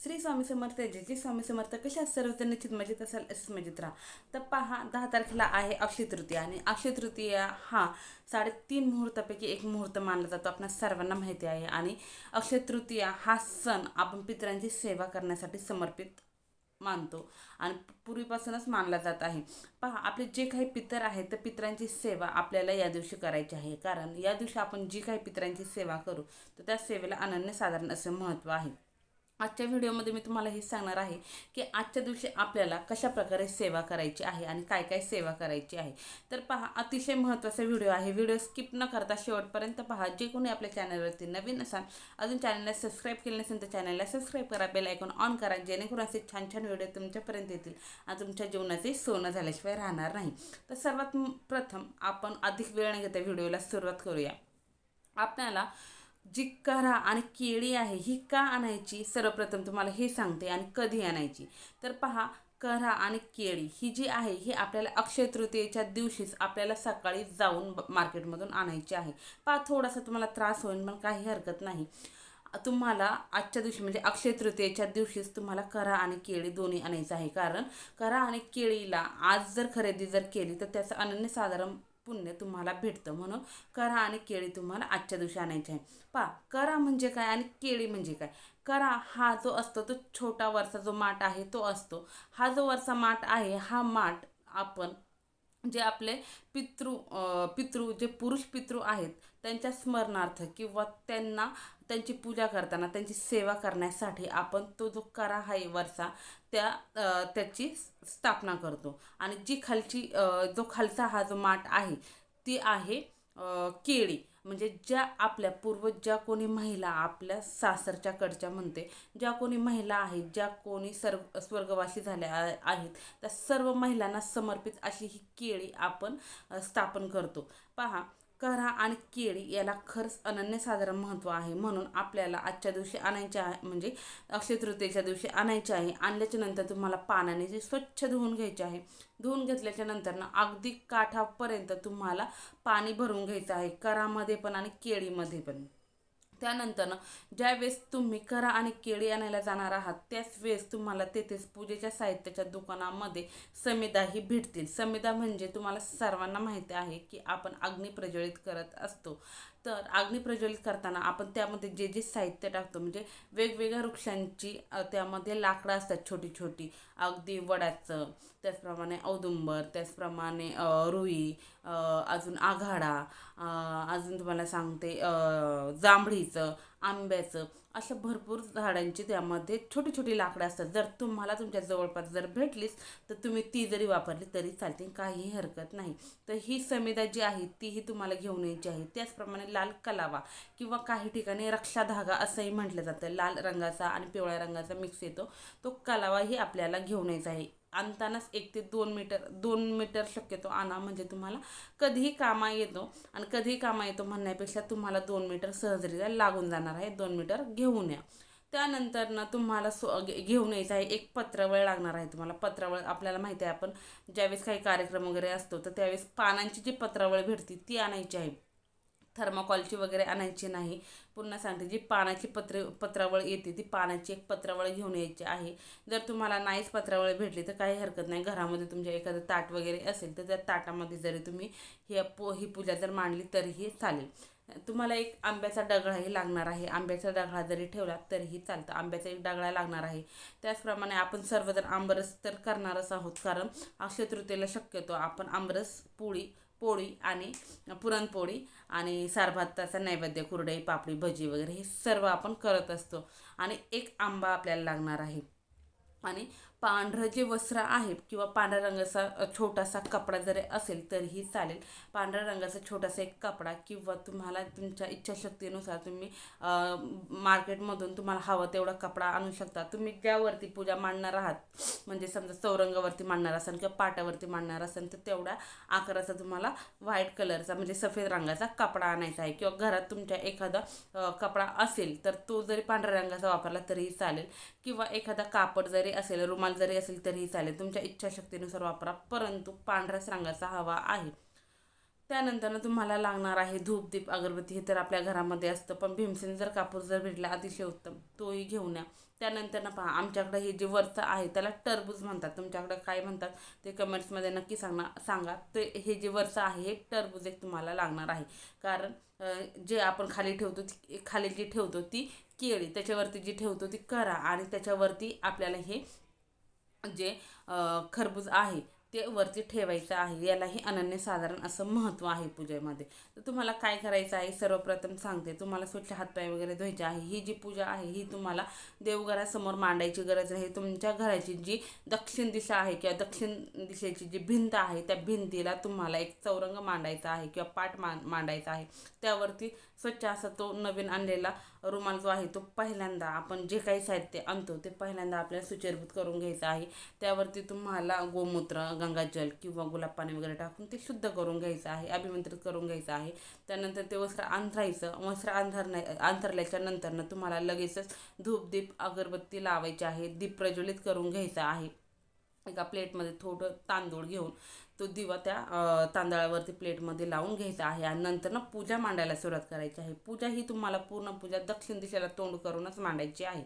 श्री स्वामी समर्थ जे जे स्वामी समर्थ. कशा सर्वजण निश्चित मजेत असाल असंच मजेत राहा. तर पहा दहा तारखेला आहे अक्षय तृतीया आणि अक्षय तृतीया हा साडेतीन मुहूर्तापैकी एक मुहूर्त मानला जातो. आपल्या सर्वांना माहिती आहे. आणि अक्षय तृतीया हा सण आपण पितरांची सेवा करण्यासाठी समर्पित मानतो आणि पूर्वीपासूनच मानला जात आहे. पहा आपले जे काही पितर आहेत तर पितरांची सेवा आपल्याला या दिवशी करायची आहे. कारण या दिवशी आपण जी काही पितरांची सेवा करू तर त्या सेवेला अनन्यसाधारण असं महत्त्व आहे. आजच्या व्हिडिओमध्ये मी तुम्हाला हे सांगणार आहे की आजच्या दिवशी आपल्याला कशा प्रकारे सेवा करायची आहे आणि काय काय सेवा करायची आहे. तर पहा अतिशय महत्त्वाचा व्हिडिओ आहे. व्हिडिओ स्किप न करता शेवटपर्यंत पहा. जे कोणी आपल्या चॅनलवरती नवीन असाल अजून चॅनलला सबस्क्राईब केले नसेल तर चॅनलला सबस्क्राईब करा. बेल ऐकून ऑन करा जेणेकरून असे छान छान व्हिडिओ तुमच्यापर्यंत येतील आणि तुमच्या जीवनाचे सोनं झाल्याशिवाय राहणार नाही. तर सर्वात प्रथम आपण अधिक वेळ न घेता व्हिडिओला सुरुवात करूया. आपल्याला जी करा आणि केळी आहे ही का आणायची? सर्वप्रथम तुम्हाला हे सांगते आणि कधी आणायची? तर पहा करा आणि केळी ही जी आहे ही आपल्याला अक्षय तृतीयेच्या दिवशीच आपल्याला सकाळी जाऊन मार्केटमधून आणायची आहे. पहा थोडासा तुम्हाला त्रास होईल पण काही हरकत नाही. तुम्हाला आजच्या दिवशी म्हणजे अक्षय तृतीयेच्या दिवशीच तुम्हाला करा आणि केळी दोन्ही आणायचं आहे. कारण करा आणि केळीला आज जर खरेदी जर केली तर त्याचं अनन्यसाधारण पुण्य तुम्हाला भेटतं म्हणून करा आणि केळी तुम्हाला आजच्या दिवशी आणायची आहे. पा करा म्हणजे काय आणि केळी म्हणजे काय? करा हा जो असतो तो छोटा वरचा जो माठ आहे तो असतो. हा जो वरचा माठ आहे हा माठ आपण जे आपले पितृ पितृ जे पुरुष पितृ आहेत त्यांच्या स्मरणार्थ किंवा त्यांना त्यांची पूजा करताना त्यांची सेवा करण्यासाठी आपण तो जो करा आहे वरचा त्या त्याची स्थापना करतो. आणि जी खालची जो खालचा हा जो माठ आहे ती आहे केळी. म्हणजे ज्या आपल्या पूर्वज ज्या कोणी महिला आपल्या सासरच्या कडच्या म्हणते ज्या कोणी महिला आहेत ज्या कोणी सर्व स्वर्गवासी झाल्या आहेत त्या सर्व महिलांना समर्पित अशी ही केळी आपण स्थापन करतो. पहा करा आणि केळी याला खरंच अनन्यसाधारण महत्त्व आहे. म्हणून आपल्याला आजच्या दिवशी आणायचे आहे म्हणजे अक्षय तृतीयेच्या दिवशी आणायचे आहे आणल्याच्या नंतर तुम्हाला पाण्याने जे स्वच्छ धुवून घ्यायचे आहे. धुवून घेतल्याच्या नंतर ना अगदी काठापर्यंत तुम्हाला पाणी भरून घ्यायचं आहे. करामध्ये पण आणि केळीमध्ये पण. त्यानंतर ज्यावेळेस तुम्ही करा आणि केळी आणायला जाणार आहात त्याच वेळेस तुम्हाला तेथेच पूजेच्या साहित्याच्या दुकानामध्ये समिधा ही भेटतील. समिदा म्हणजे तुम्हाला सर्वांना माहिती आहे की आपण अग्नी प्रज्वलित करत असतो. तर अग्नी प्रज्वलित करताना आपण त्यामध्ये जे जे साहित्य टाकतो म्हणजे वेगवेगळ्या वृक्षांची त्यामध्ये लाकडं असतात छोटी छोटी अगदी वडाचं त्याचप्रमाणे औदुंबर त्याचप्रमाणे रुई अजून आघाडा अजून तुम्हाला सांगते जांभळीचं आंब्याचं अशा भरपूर झाडांची त्यामध्ये छोटी छोटी लाकडं असतात. जर तुम्हाला तुमच्या जवळपास जर भेटलीच तर तुम्ही ती जरी वापरली तरी चालते काहीही हरकत नाही. तर ही समिधा जी आहे तीही तुम्हाला घेऊन यायची आहे. त्याचप्रमाणे लाल कलावा किंवा काही ठिकाणी रक्षा धागा असंही म्हटलं जातं. लाल रंगाचा आणि पिवळ्या रंगाचा मिक्स येतो. तो कलावाही आपल्याला घेऊन यायचा आहे. आणतानाच एक ते दोन मीटर दोन मीटर शक्यतो आणा म्हणजे तुम्हाला कधीही कामा येतो आणि कधीही कामा येतो म्हणण्यापेक्षा तुम्हाला दोन मीटर सहजरित्या लागून जाणार आहे. दोन मीटर घेऊन या. त्यानंतर ना तुम्हाला सो घे- घेऊन यायचं आहे. एक पत्रावळ लागणार आहे तुम्हाला. पत्रावळ आपल्याला माहिती आहे. आपण ज्यावेळेस काही कार्यक्रम वगैरे असतो तर त्यावेळेस पानांची जी पत्रावळ भेटते ती आणायची आहे. थर्माकॉलची वगैरे आणायची नाही. पुन्हा सांगते जी पानाची पत्र पत्रावळ येते ती पानाची एक पत्रावळ घेऊन यायची आहे. जर तुम्हाला नाहीच पत्रावळ भेटली तर काही हरकत नाही. घरामध्ये तुमच्या एखादं ताट वगैरे असेल तर त्या ताटामध्ये जरी तुम्ही ही पो ही पूजा जर मांडली तरीही चालेल. तुम्हाला एक आंब्याचा डगळाही लागणार आहे. आंब्याचा डगळा जरी ठेवला तरीही चालतं. आंब्याचा एक डगळा लागणार आहे. त्याचप्रमाणे आपण सर्वजण आंबरस तर करणारच आहोत कारण अक्षय तृतीयेला शक्यतो आपण आंबरस पोळी पोळी आणि पुरणपोळी आणि सारभाताचा नैवेद्य कुरडई पापडी भजी वगैरे हे सर्व आपण करत असतो. आणि एक आंबा आपल्याला लागणार आहे. आणि पांढरं जे वस्त्र आहे किंवा पांढऱ्या रंगाचा छोटासा कपडा जरी असेल तरीही चालेल. पांढऱ्या रंगाचा छोटासा एक कपडा किंवा तुम्हाला तुमच्या इच्छाशक्तीनुसार तुम्ही मार्केटमधून तुम्हाला हवं तेवढा कपडा आणू शकता. तुम्ही ज्यावरती पूजा मांडणार आहात म्हणजे समजा चौरंगावरती मांडणार असाल किंवा पाटावरती मांडणार असाल तर तेवढ्या आकाराचा तुम्हाला व्हाईट कलरचा म्हणजे सफेद रंगाचा कपडा आणायचा आहे. किंवा घरात तुमच्या एखादा कपडा असेल तर तो जरी पांढऱ्या रंगाचा वापरला तरीही चालेल. किंवा एखादा कापड जरी असेल रुमाल जरी असेल तरीही चालेल. तुमच्या इच्छाशक्तीनुसार वापरा परंतु पांढऱ्याच रंगाचा हवा आहे. त्यानंतर तुम्हाला लागणार आहे धूप दीप अगरबत्ती हे तर आपल्या घरामध्ये असतं. पण भीमसेन जर कापूर जर भेटला अतिशय उत्तम. तोही घेऊन या. त्यानंतर ना पहा आमच्याकडे हे जे वरचं आहे त्याला टरबूज म्हणतात. तुमच्याकडे काय म्हणतात ते कमेंट्समध्ये नक्की सांगणार सांगा. ते हे जे वरचं आहे हे टरबूज एक तुम्हाला लागणार आहे. कारण जे आपण खाली ठेवतो ती खाली जी ठेवतो ती केळी त्याच्यावरती जी ठेवतो ती करा आणि त्याच्यावरती आपल्याला हे जे खरबूज आहे ते वरती ठेवायचं आहे. यालाही अनन्यसाधारण असं महत्त्व आहे पूजेमध्ये. तर तुम्हाला काय करायचं आहे? सर्वप्रथम सांगते. तुम्हाला स्वच्छ हातपाय वगैरे धुवायचे आहे. ही जी पूजा आहे ही तुम्हाला देवघरासमोर मांडायची गरज आहे. तुमच्या घराची जी दक्षिण दिशा आहे किंवा दक्षिण दिशेची जी भिंत आहे त्या भिंतीला तुम्हाला एक चौरंग मांडायचा आहे किंवा पाट मांडायचा आहे. त्यावरती स्वच्छ असा तो नवीन आणलेला रुमाल जो आहे तो पहिल्यांदा आपण जे काही साहित्य आणतो ते पहिल्यांदा आपल्याला सुचरभूत करून घ्यायचं आहे. त्यावरती तुम्हाला गोमूत्र गंगाजल किंवा गुलाब पाणी वगैरे टाकून ते शुद्ध करून घ्यायचं आहे अभिमंत्रित करून घ्यायचं आहे. त्यानंतर ते वस्त्र अंथरायचं वस्त्र अंथरण्या अंथरल्याच्या नंतरनं तुम्हाला लगेचच धूप दीप अगरबत्ती लावायची आहे दीप प्रज्वलित करून घ्यायचा आहे. एका प्लेटमध्ये थोडं तांदूळ घेऊन तो दिवा त्या तांदळावरती प्लेटमध्ये लावून घ्यायचा आहे. आणि नंतर ना पूजा मांडायला सुरुवात करायची आहे. पूजा ही तुम्हाला पूर्ण पूजा दक्षिण दिशेला तोंड करूनच मांडायची आहे.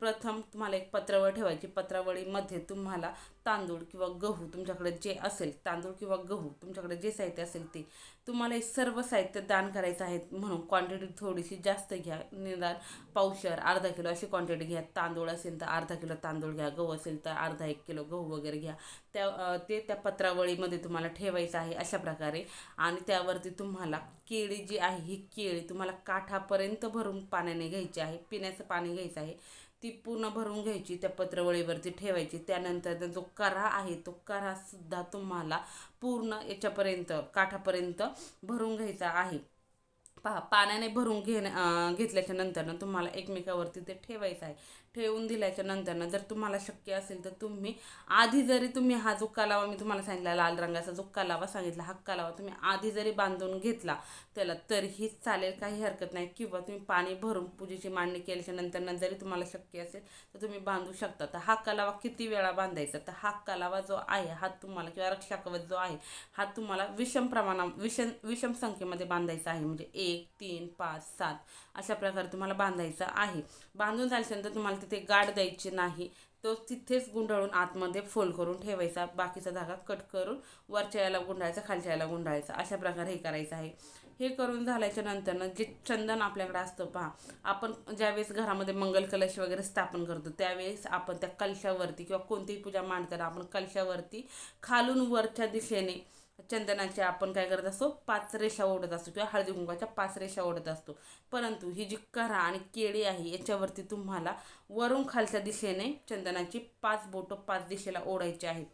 प्रथम तुम्हाला एक पत्रावळ ठेवायची. पत्रावळीमध्ये तुम्हाला तांदूळ किंवा गहू तुमच्याकडे जे असेल तांदूळ किंवा गहू तुमच्याकडे जे साहित्य असेल ते तुम्हाला हे सर्व साहित्य दान करायचं आहे म्हणून क्वांटिटी थोडीशी जास्त घ्या. निदान पावशर अर्धा किलो अशी क्वांटिटी घ्या. तांदूळ असेल तर अर्धा किलो तांदूळ घ्या. गहू असेल तर अर्धा एक किलो गहू वगैरे घ्या. त्या ते त्या पत्रावळीमध्ये तुम्हाला ठेवायचं आहे अशा प्रकारे. आणि त्यावरती तुम्हाला केळी जी आहे ही केळी तुम्हाला काठापर्यंत भरून पाण्याने घ्यायची आहे. पिण्याचं पाणी घ्यायचं आहे. ती पूर्ण भरून घ्यायची त्या पत्रवळीवरती ठेवायची. त्यानंतर जो करा आहे तो करा सुद्धा तुम्हाला पूर्ण याच्यापर्यंत काठापर्यंत भरून घ्यायचा आहे. पहा पाण्याने भरून घेण्या घेतल्याच्या नंतरनं तुम्हाला एकमेकावरती ते ठेवायचं आहे. ठेवून दिल्याच्या नंतरनं जर तुम्हाला शक्य असेल तर तुम्ही आधी जरी तुम्ही हा जो कलावा मी तुम्हाला सांगितला लाल रंगाचा जो कलावा सांगितला हा कलावा तुम्ही आधी जरी बांधून घेतला त्याला तरीही चालेल काही हरकत नाही. किंवा तुम्ही पाणी भरून पूजेची मांडणी केल्याच्या नंतरनं जरी तुम्हाला शक्य असेल तर तुम्ही बांधू शकता. तर हा कलावा किती वेळा बांधायचा? तर हा कलावा जो आहे हा तुम्हाला किंवा रक्षाकवच जो आहे हा तुम्हाला विषम प्रमाणा विषम विषम संख्येमध्ये बांधायचा आहे. म्हणजे एक तीन पाच सात अशा प्रकारे तुम्हाला बांधायचा आहे. बांधून झाल्यानंतर तुम्हाला तिथे गाठ द्यायची नाही. तो तिथेच गुंडाळून आतमध्ये फोल्ड करून ठेवायचा. बाकीचा धागा कट करून वरच्या याला गुंडाळायचा खालच्या याला गुंडाळायचा. अशा प्रकारे हे करायचं आहे. हे करून झाल्याच्या नंतरनं जे चंदन आपल्याकडे असतं पहा आपण ज्यावेळेस घरामध्ये मंगल कलश वगैरे स्थापन करतो त्यावेळेस आपण त्या कलशावरती किंवा कोणतीही पूजा मांडताना आपण कलशावरती खालून वरच्या दिशेने चंदनाच्या आपण काय करत असतो पाच रेषा ओढत असतो किंवा हळदी कुंकाच्या पाच रेषा ओढत असतो. परंतु ही जी करा आणि केळी आहे याच्यावरती तुम्हाला वरून खालच्या दिशेने चंदनाची पाच बोटं पाच दिशेला ओढायची आहेत.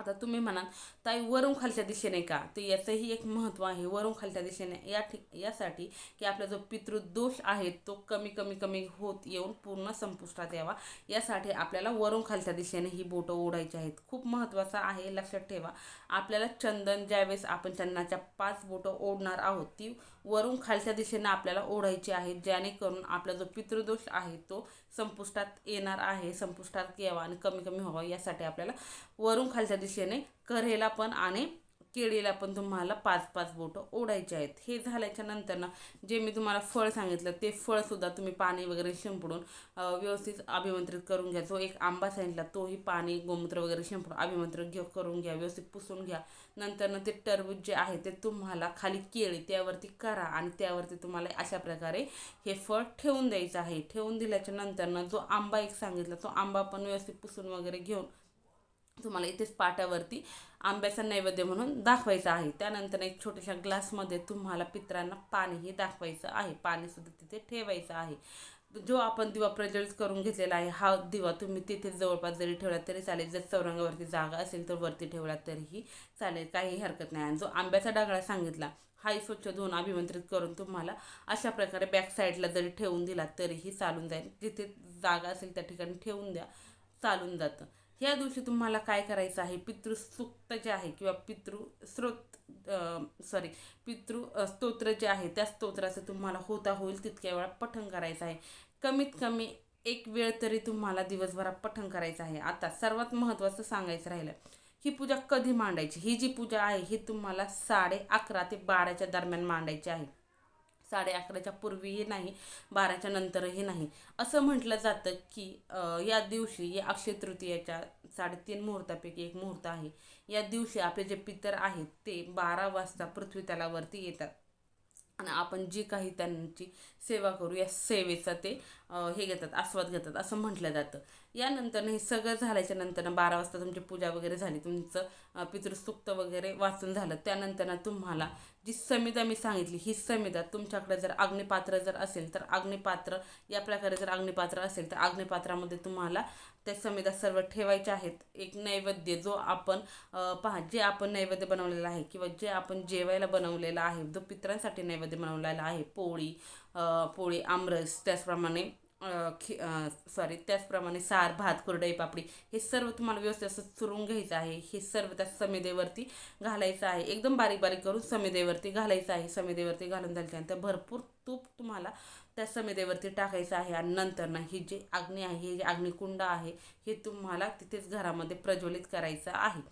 आता तुम्ही म्हणाल ताई वरून खालच्या दिशेने का? तर याचंही एक महत्त्व आहे वरून खालच्या दिशेने. या ठिक यासाठी की आपला जो पितृदोष आहे तो कमी कमी कमी होत येऊन पूर्ण संपुष्टात यावा. यासाठी आपल्याला वरून खालच्या दिशेने ही बोटं ओढायची आहेत. खूप महत्त्वाचं आहे लक्षात ठेवा. आपल्याला चंदन ज्यावेळेस आपण चंदनाच्या पाच बोटं ओढणार आहोत ती वरून खालच्या दिशेने आपल्याला ओढायची आहे जेणेकरून आपला जो पितृदोष आहे तो संपुष्टात येणार आहे संपुष्टात यावा आणि कमी कमी व्हावा यासाठी आपल्याला वरून खालच्या दिशेने करेला पण आणि केळीला पण तुम्हाला पाच पाच बोटं ओढायचे आहेत. हे झाल्याच्यानंतर ना जे मी तुम्हाला फळ सांगितलं ते फळसुद्धा तुम्ही पाणी वगैरे शिंपडून व्यवस्थित अभिमंत्रित करून घ्या. जो एक आंबा सांगितला तोही पाणी गोमूत्र वगैरे शिंपडून अभिमंत्रित घे करून घ्या व्यवस्थित पुसून घ्या. नंतरनं ते टरबूज जे आहे ते तुम्हाला खाली केळी त्यावरती करा आणि त्यावरती तुम्हाला अशा प्रकारे हे फळ ठेवून द्यायचं आहे. ठेवून दिल्याच्या नंतरनं जो आंबा एक सांगितला तो आंबा पण व्यवस्थित पुसून वगैरे घेऊन तुम्हाला इथेच पाटावरती आंब्याचा नैवेद्य म्हणून दाखवायचा आहे. त्यानंतर एक छोट्याशा ग्लासमध्ये तुम्हाला पित्रांना पाणीही दाखवायचं आहे. पाणीसुद्धा तिथे ठेवायचं आहे. जो आपण दिवा प्रज्वलित करून घेतलेला आहे हा दिवा तुम्ही तिथे जवळपास जरी ठेवला तरी चालेल. जर चौरंगावरती जागा असेल तर वरती ठेवला तरीही चालेल. काही हरकत नाही. आणि जो आंब्याचा डागळा सांगितला हाही स्वच्छ धुवून अभिमंत्रित करून तुम्हाला अशा प्रकारे बॅक साईडला जरी ठेवून दिला तरीही चालून जाईल. जिथे जागा असेल त्या ठिकाणी ठेवून द्या. चालून जातं. ह्या दिवशी तुम्हाला काय करायचं आहे? पितृसूक्त जे आहे किंवा पितृ स्रोत सॉरी पितृ स्तोत्र जे आहे त्या स्तोत्राचं तुम्हाला होता होईल तितक्या वेळा पठण करायचं आहे. कमीत कमी एक वेळ तरी तुम्हाला दिवसभरात पठण करायचं आहे. आता सर्वात महत्त्वाचं सांगायचं राहिलं ही पूजा कधी मांडायची? ही जी पूजा आहे ही तुम्हाला साडे अकरा ते बाराच्या दरम्यान मांडायची आहे. साडे अकराच्या पूर्वीही नाही बाराच्या नंतरही नाही. असं म्हटलं जातं की या दिवशी या अक्षय तृतीयाच्या साडेतीन मुहूर्तापैकी एक मुहूर्त आहे. या दिवशी आपले जे पितर आहेत ते बारा वाजता पृथ्वी तलावरती येतात. आणि आपण जी काही त्यांची सेवा करू या सेवेचा ते हे घेतात आस्वाद घेतात असं म्हटलं जातं. यानंतर हे सगळं झाल्याच्यानंतर बारा वाजता तुमची पूजा वगैरे झाली तुमचं पितृसुक्त पितृसूक्त वगैरे वाचून झालं. त्यानंतर तुम्हाला जी समिता मी सांगितली ही समिता तुमच्याकडे जर अग्निपात्र जर असेल तर अग्निपात्र या प्रकारे जर अग्निपात्र असेल तर अग्निपात्रामध्ये तुम्हाला त्या समिता सर्व ठेवायच्या आहेत. एक नैवेद्य जो आपण पहा जे आपण नैवेद्य बनवलेलं आहे किंवा जे आपण जेवायला बनवलेलं आहे जो पितरांसाठी नैवेद्य बनवलेला आहे पोळी पोळी आमरस त्याचप्रमाणे खि सॉरी त्याचप्रमाणे सार भात कुरडई पापडी हे सर्व तुम्हाला व्यवस्थित असं चुरून घ्यायचं आहे. हे सर्व त्या समिदेवरती घालायचं आहे. एकदम बारीक बारीक करून समिदेवरती घालायचं आहे. समिदेवरती घालून झाल्यानंतर भरपूर तूप तुम्हाला त्या समिदेवरती टाकायचं आहे. आणि नंतर ना ही जे अग्नी आहे हे जे अग्निकुंड आहे हे तुम्हाला तिथेच घरामध्ये प्रज्वलित करायचं आहे.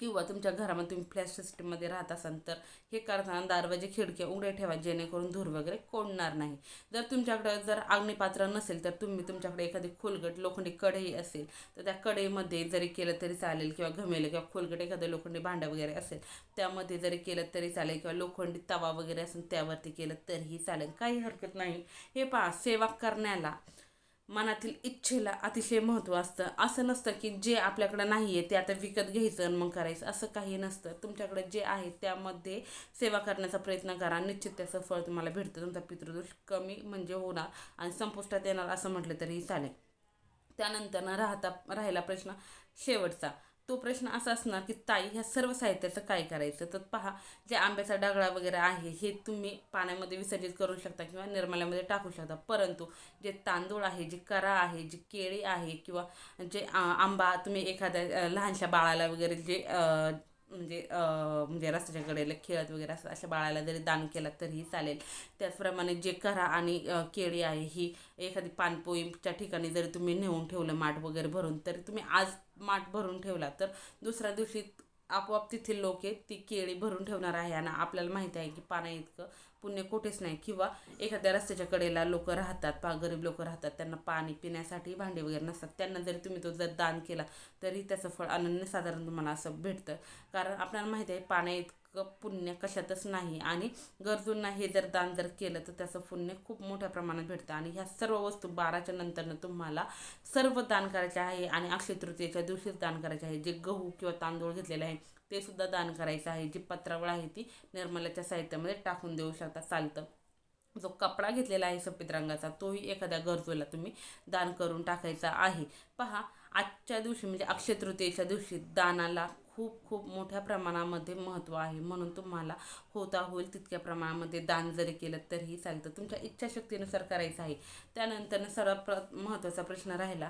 किंवा तुमच्या घरामध्ये तुम्ही फ्लॅश सिस्टीममध्ये राहत असाल तर हे करताना दरवाजे खिडक्या उघड्या ठेवा जेणेकरून धूर वगैरे कोंडणार नाही. जर तुमच्याकडं जर अग्निपात्र नसेल तर तुम्ही तुमच्याकडे एखादी खोलगट लोखंडी कढई असेल तर त्या कढईमध्ये जरी केलं तरी चालेल किंवा घमेलं किंवा खोलगट एखादं लोखंडी भांडं वगैरे असेल त्यामध्ये जरी केलं तरी चालेल किंवा लोखंडी तवा वगैरे असेल त्यावरती केलं तरीही चालेल. काही हरकत नाही. हे पहा सेवा करण्याला मनातील इच्छेला अतिशय महत्त्व असतं. असं नसतं की जे आपल्याकडं नाही आहे ते आता विकत घ्यायचं आणि मग करायचं. असं काही नसतं. तुमच्याकडे जे आहे त्यामध्ये सेवा करण्याचा प्रयत्न करा. निश्चित त्याचं फळ तुम्हाला भेटतं. तुमचा पितृदोष कमी म्हणजे होणार आणि संपुष्टात येणार असं म्हटलं तरीही चालेल. त्यानंतर राहता राहिला प्रश्न शेवटचा. तो प्रश्न असा असणार की ताई ह्या सर्व साहित्याचं काय करायचं? तर पहा जे आंब्याचा डगळा वगैरे आहे हे तुम्ही पाण्यामध्ये विसर्जित करू शकता किंवा निर्मल्यामध्ये टाकू शकता. परंतु जे तांदूळ आहे जे करा आहे जी केळी आहे किंवा जे आंबा तुम्ही एखाद्या लहानशा बाळाला वगैरे जे म्हणजे म्हणजे रस्त्याच्या कडेला खेळत वगैरे असं अशा बाळाला जरी दान केलं तरीही चालेल. त्याचप्रमाणे जे करा आणि केळी आहे ही एखादी पानपोईच्या ठिकाणी जरी तुम्ही नेऊन ठेवलं माठ वगैरे भरून तरी तुम्ही आज माठ भरून ठेवला तर दुसऱ्या दिवशी आपोआप तिथील लोक आहेत ती केळी भरून ठेवणार आहे. आणि आपल्याला माहिती आहे की पाना इतकं पुण्य कुठेच नाही. किंवा एखाद्या रस्त्याच्या कडेला लोक राहतात पा गरीब लोक राहतात त्यांना पाणी पिण्यासाठी भांडी वगैरे नसतात. त्यांना जरी तुम्ही तो जर दान केला तरी त्याचं फळ अनन्यसाधारण तुम्हाला असं भेटतं. कारण आपल्याला माहिती आहे पाण्या इतकं पुण्य कशातच नाही. आणि गरजूंना हे जर दान जर केलं तर त्याचं पुण्य खूप मोठ्या प्रमाणात भेटतं. आणि ह्या सर्व वस्तू बाराच्या नंतरनं तुम्हाला सर्व दान करायचे आहे. आणि अक्षय तृतीयेच्या दिवशीच दान करायचे आहे. जे गहू किंवा तांदूळ घेतलेले आहे ते सुद्धा दान करायचं आहे. जी पत्रावळ आहे ती निर्मलाच्या साहित्यामध्ये टाकून देऊ शकता. चालतं. जो कपडा घेतलेला आहे सफेद रंगाचा तोही एखाद्या गरजूला तुम्ही दान करून टाकायचा आहे. पहा आजच्या दिवशी म्हणजे अक्षय तृतीयेच्या दिवशी दानाला खूप खूप मोठ्या प्रमाणामध्ये महत्त्व आहे. म्हणून तुम्हाला होता होईल तितक्या प्रमाणामध्ये दान जरी केलं तरीही चालतं. तुमच्या इच्छाशक्तीनुसार करायचं आहे. त्यानंतर सर्वात प्र महत्त्वाचा प्रश्न राहिला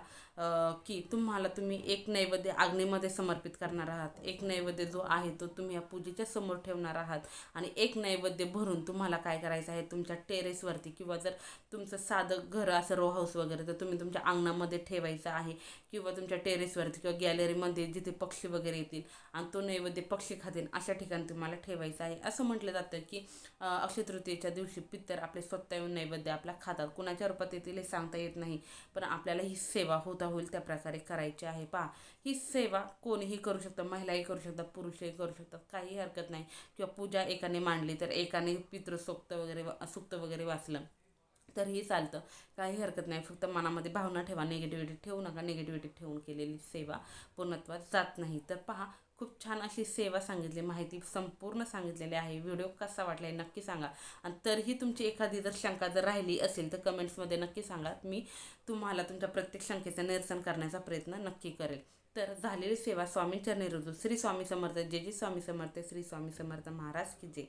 की तुम्हाला तुम्ही एक नैवेद्य अग्नीमध्ये समर्पित करणार आहात. एक नैवेद्य जो आहे तो तुम्ही या पूजेच्या समोर ठेवणार आहात. आणि एक नैवेद्य भरून तुम्हाला काय करायचं आहे? तुमच्या टेरेसवरती किंवा जर तुमचं साधं घर असं रो हाऊस वगैरे तर तुम्ही तुमच्या अंगणामध्ये ठेवायचं आहे. किंवा तुमच्या टेरेसवरती किंवा गॅलरीमध्ये जिथे पक्षी वगैरे येतील आणि तो नैवेद्य पक्षी खातील अशा ठिकाणी तुम्हाला ठेवायचं आहे. असं म्हटलं जातं की अक्षय तृतीयेच्या दिवशी पित्तर आपले स्वतः येऊन नैवेद्य आपल्या खातात. कुणाच्या रूपात येतील हे सांगता येत नाही पण आपल्याला ही सेवा होता होईल त्या प्रकारे करायची आहे. पहा ही सेवा कोणीही करू शकतं महिलाही करू शकतात पुरुषही करू शकतात काही हरकत नाही. किंवा पूजा एकाने मांडली तर एकाने पितृसोक्त वगैरे सुक्त वगैरे वाचलं. तरीही चालतं. काही हरकत नाही. फक्त मनामध्ये भावना ठेवा. निगेटिव्हिटी ठेवू नका. निगेटिव्हिटी ठेवून केलेली सेवा पूर्णत्वात जात नाही. तर पहा खूप छान अशी सेवा सांगितली. माहिती संपूर्ण सांगितलेली आहे. व्हिडिओ कसा वाटला आहे नक्की सांगा. आणि तरीही तुमची एखादी जर शंका जर राहिली असेल तर कमेंट्समध्ये नक्की सांगा. मी तुम्हाला तुमच्या प्रत्येक शंकेचं निरसन करण्याचा प्रयत्न नक्की करेल. तर झालेली सेवा स्वामींच्या निरुद्ध श्री स्वामी समर्थ. जे जे स्वामी समर्थ. श्री स्वामी समर्थ महाराज की जे